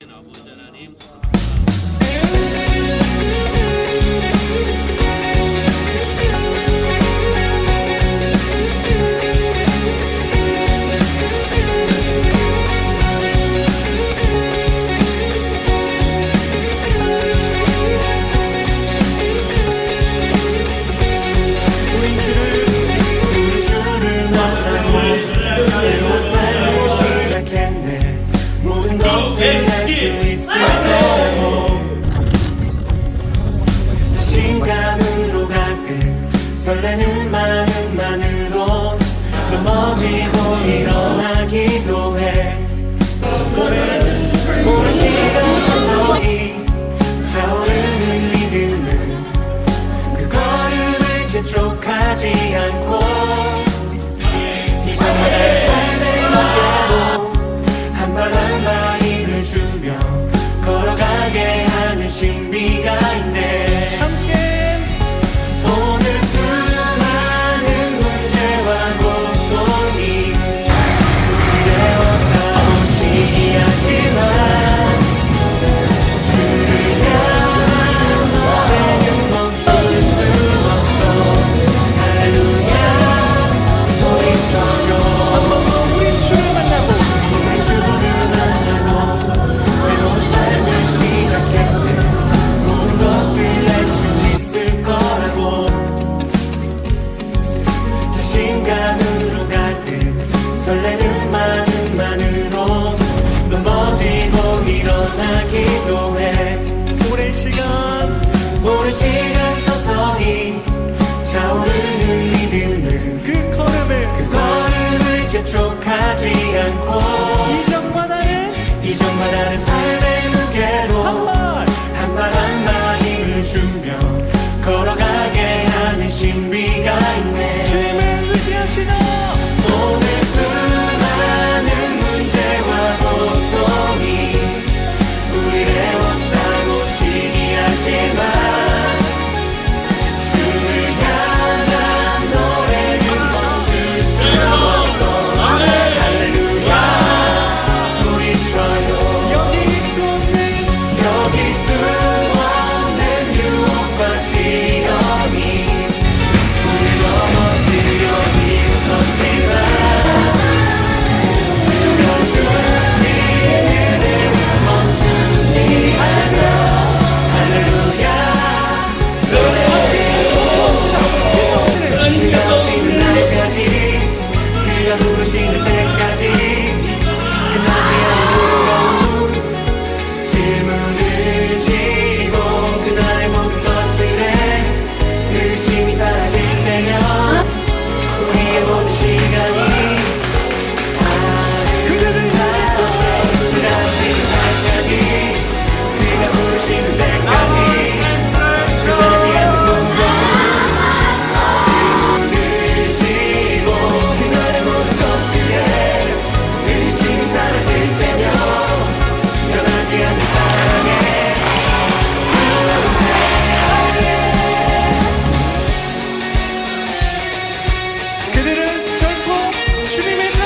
Genau, wo ist er daneben? 넘어지고 일어나기도 해. 오랜 오랜 시간 서서히 차오르는 믿음은 그 걸음을 재촉하지 않고 이상한 삶을 맡겨고 한발한 발 일을 주며 걸어가게 하는 신비가 光。Şimdi mi